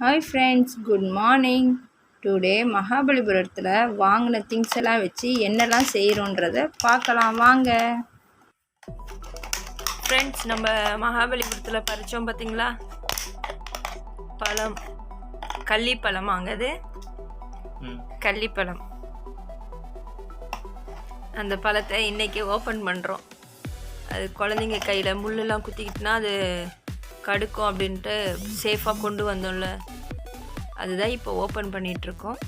Hi friends good morning today மகாபலிபுரத்தில் வாங்கின things எல்லாம் வச்சு என்னெல்லாம் செய்கிறோன்றத பார்க்கலாம் வாங்க. ஃப்ரெண்ட்ஸ் நம்ம மகாபலிபுரத்தில் பறிச்சோம் பார்த்தீங்களா பழம். கள்ளிப்பழம் அது கள்ளிப்பழம். அந்த பழத்தை இன்னைக்கு ஓப்பன் பண்ணுறோம் அது குழந்தைங்க கையில் முள்ளெல்லாம் குத்திக்கிட்டுனா அது கடுக்கும் அப்படின்ட்டு சேஃபாக கொண்டு வந்தோம்ல. அதுதான் இப்போ ஓப்பன் பண்ணிகிட்ருக்கோம்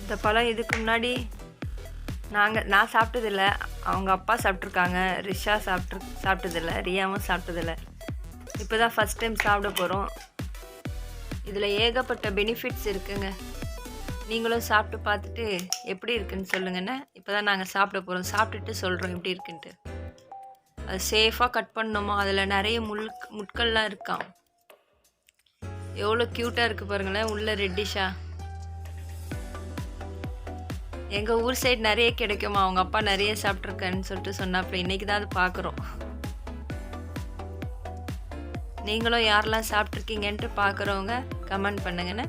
இந்த பழம் இதுக்கு முன்னாடி நாங்கள் நான் சாப்பிட்டதில்ல. அவங்க அப்பா சாப்பிட்ருக்காங்க ரிஷா சாப்பிட்ரு சாப்பிட்டதில்ல. ரியாவும் சாப்பிட்டதில்ல. இப்போ தான் ஃபஸ்ட் டைம் சாப்பிட போகிறோம் இதில் ஏகப்பட்ட பெனிஃபிட்ஸ் இருக்குங்க. நீங்களும் சாப்பிட்டு பார்த்துட்டு எப்படி இருக்குன்னு சொல்லுங்கண்ணே. இப்போ தான் நாங்கள் சாப்பிட போகிறோம் சாப்பிட்டுட்டு சொல்கிறோம் எப்படி இருக்குன்ட்டு. அது சேஃபாக கட் பண்ணணுமா? அதில் நிறைய முள் முட்கள்லாம் இருக்காம் எவ்வளோ க்யூட்டாக இருக்குது பாருங்களேன் உள்ள ரெட்டிஷா எங்கள் ஊர் சைடு நிறைய கிடைக்குமா? அவங்க அப்பா நிறைய சாப்பிட்ருக்கேன்னு சொல்லிட்டு சொன்னாப்புல இன்னைக்கு தான் அது பார்க்குறோம் நீங்களும் யாரெல்லாம் சாப்பிட்ருக்கீங்கன்ட்டு பார்க்குறவங்க கமெண்ட் பண்ணுங்கண்ணே.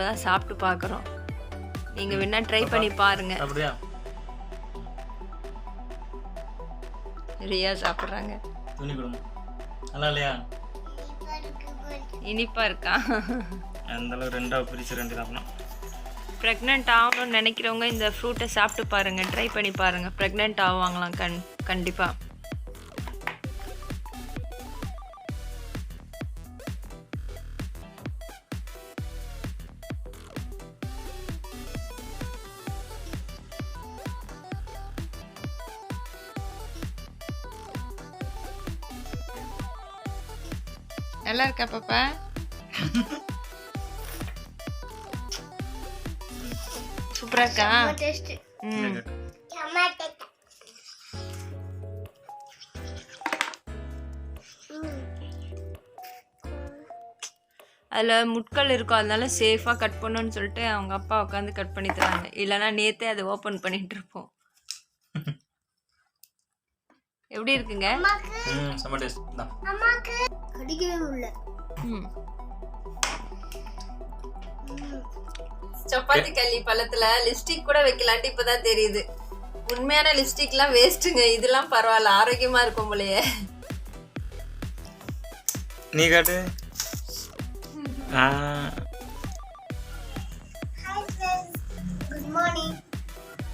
இப்போதான் சாப்பிட்டு பார்க்குறோம். நீங்கள் வேணா ட்ரை பண்ணி பாருங்க. அப்படியா? ரியா சாப்பிட்றாங்க. நல்லா இல்லையா? இனிப்பா இருக்கா? அந்த அளவு ரெண்டாக பிரித்து ரெண்டு சாப்பிடணும். ப்ரெக்னென்ட் ஆகணும்னு நினைக்கிறவங்க இந்த ஃப்ரூட்டை சாப்பிட்டு பாருங்க. ட்ரை பண்ணி பாருங்க. ப்ரெக்னென்ட் ஆவாங்களாம் கண் கண்டிப்பாக நல்லா இருக்கா பாப்பா? சூப்பரா இருக்கா? ம். அதில் முட்கள் இருக்கும் அதனால சேஃபாக கட் பண்ணணும்னு சொல்லிட்டு அவங்க அப்பா உட்காந்து கட் பண்ணி தராங்க. இல்லைன்னா நேற்றே அதை ஓப்பன் பண்ணிட்டு இருப்போம். எப்படி இருக்குங்க? கடிக்கவே முடியல. ம். சப்பாத்தி கள்ளி பழத்துல லிப்ஸ்டிக் கூட வைக்கலான்ட்டு இப்பதான் தெரியுது. உண்மையான லிப்ஸ்டிக்லாம் வேஸ்ட்டுங்க இதெல்லாம் பரவாயில்ல. ஆரோக்கியமா இருக்கும் போலயே. நீ காட்டு. குட் மார்னிங்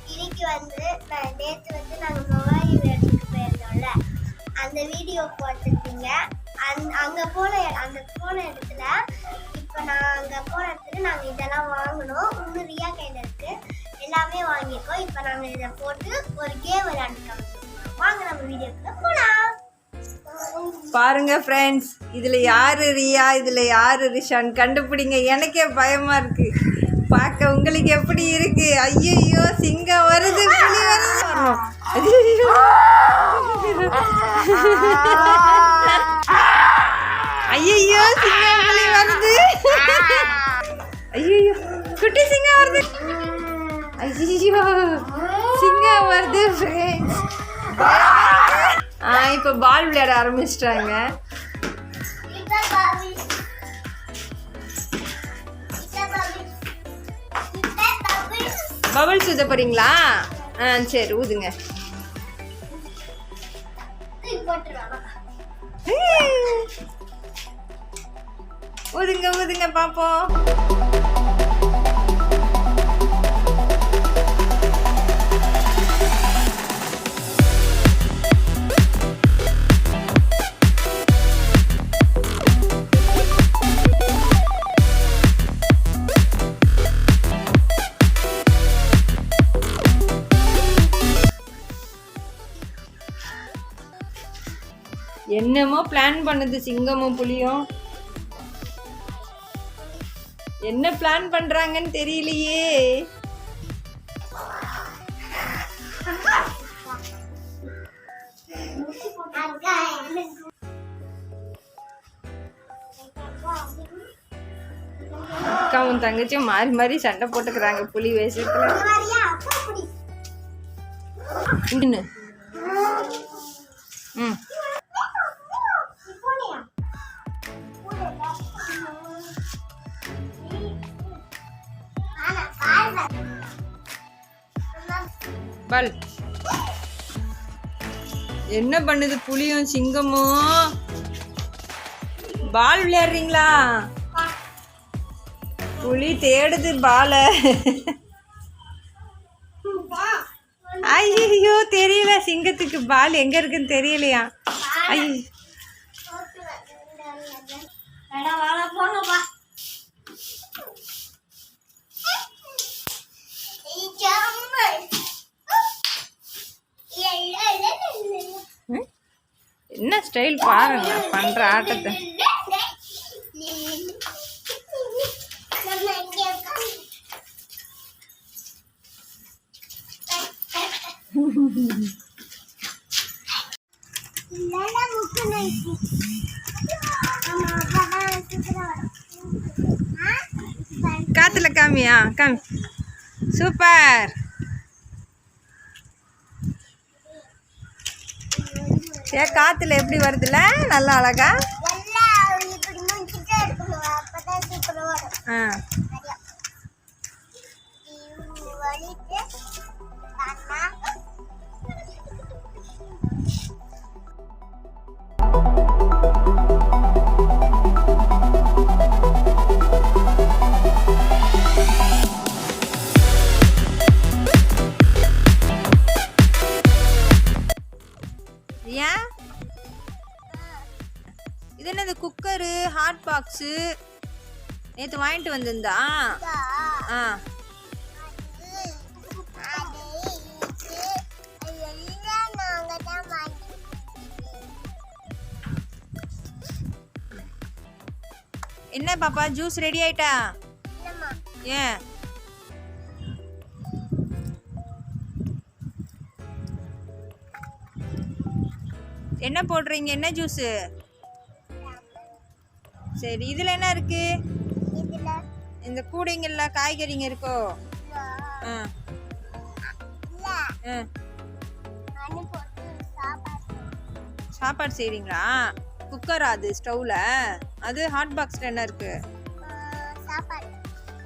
இன்னைக்கு வந்து நான் நேற்று வந்து நாங்கள் மொபைல் இடத்துக்கு போயிருந்தோம்ல. அந்த வீடியோ பார்த்துருப்பீங்க. அந் அங்கே போன அந்த போன இடத்துல இப்போ நான் அங்கே போன இடத்துல நாங்கள் இதெல்லாம் வாங்கினோம். இன்னும் ரியா கையில் எல்லாமே வாங்கியிருக்கோம். இப்போ நாங்கள் இதை போட்டு ஒரு கேம் விளையாண்டுருக்கோம் வாங்க நம்ம வீடியோக்குள்ள போகலாம் பாருங்க ஃப்ரெண்ட்ஸ் இதுல யாரு ரியா? இதுல யாரு ரிஷான்? கண்டுபிடிங்க. எனக்கே பயமா இருக்கு. பார்க்க உங்களுக்கு எப்படி இருக்கு? ஐயோ சிங்கம் வருது புலி வருது. ஐயையோ. ஐயையோ சிங்கம் புலி வருது. ஐயோ குட்டி சிங்கம் வருது. ஐயோ சிங்கம் வருது ஆ இப்போ பால் விளையாட ஆரம்பிச்சிட்டாங்க. பபிள்ஸ் ஊத போறீங்களா? ஆ சரி ஊதுங்க. ஊதுங்க ஊதுங்க பார்ப்போம் என்னமோ பிளான் பண்ணுது சிங்கமும் புலியும். என்ன பிளான் பண்றாங்கன்னு தெரியலையே. அக்கா உன் தங்கச்சியும் மாறி மாறி சண்டை போட்டுக்கிறாங்க புலி வேஷத்துல. ம். பல். என்ன பண்ணுது புலியும் சிங்கமும்? பால் விளையாடுறீங்களா? புலி தேடுது பாலை. ஐயோ தெரியல. சிங்கத்துக்கு பால் எங்க இருக்குன்னு தெரியலையா? ஐயோ என்ன ஸ்டைல் பாருங்க பண்ற ஆட்டத்தை. காத்துல காமியா? காமி. சூப்பர். ஏ காத்துல எப்படி வருதுல? நல்லா அழகா? ஆ. பாக்ஸு நேற்று வாங்கிட்டு வந்திருந்தா? ஆ. என்ன பாப்பா ஜூஸ் ரெடி ஆயிட்டா? ஏன் என்ன போடுறீங்க? என்ன ஜூஸு சரி இதில் என்ன இருக்கு? இந்த கூடைங்கள்ல காய்கறிங்க இருக்கோ? ஆ. சாப்பாடு செய்கிறீங்களா குக்கரா அது ஸ்டவ்வில் அது ஹாட் பாக்ஸில் என்ன இருக்கு? சாப்பாடு.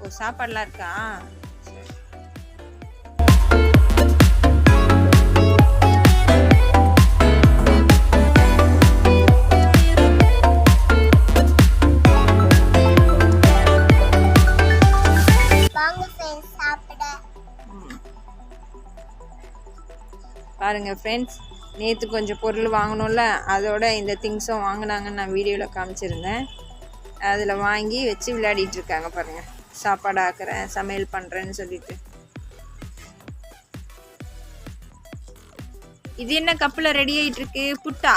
ஓ சாப்பாடுலாம் இருக்கா? பாருங்கள் ஃப்ரெண்ட்ஸ் நேற்று கொஞ்சம் பொருள் வாங்கணும்ல அதோட இந்த திங்ஸும் வாங்கினாங்கன்னு நான் வீடியோவில் காமிச்சிருந்தேன். அதில் வாங்கி வச்சு விளையாடிட்டு இருக்காங்க பாருங்கள் சாப்பாடு ஆக்குறேன் சமையல் பண்ணுறேன்னு சொல்லிட்டு. இது என்ன கப்பில் ரெடி ஆகிட்டுருக்கு புட்டா?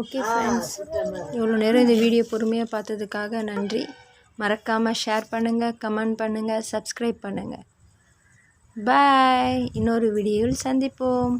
ஓகே ஃப்ரெண்ட்ஸ் இவ்வளோ நேரம் இந்த வீடியோ பொறுமையாக பார்த்ததுக்காக நன்றி. மறக்காமல் ஷேர் பண்ணுங்கள் கமெண்ட் பண்ணுங்கள் சப்ஸ்கிரைப் பண்ணுங்கள் பாய் இன்னொரு வீடியோவில் சந்திப்போம்.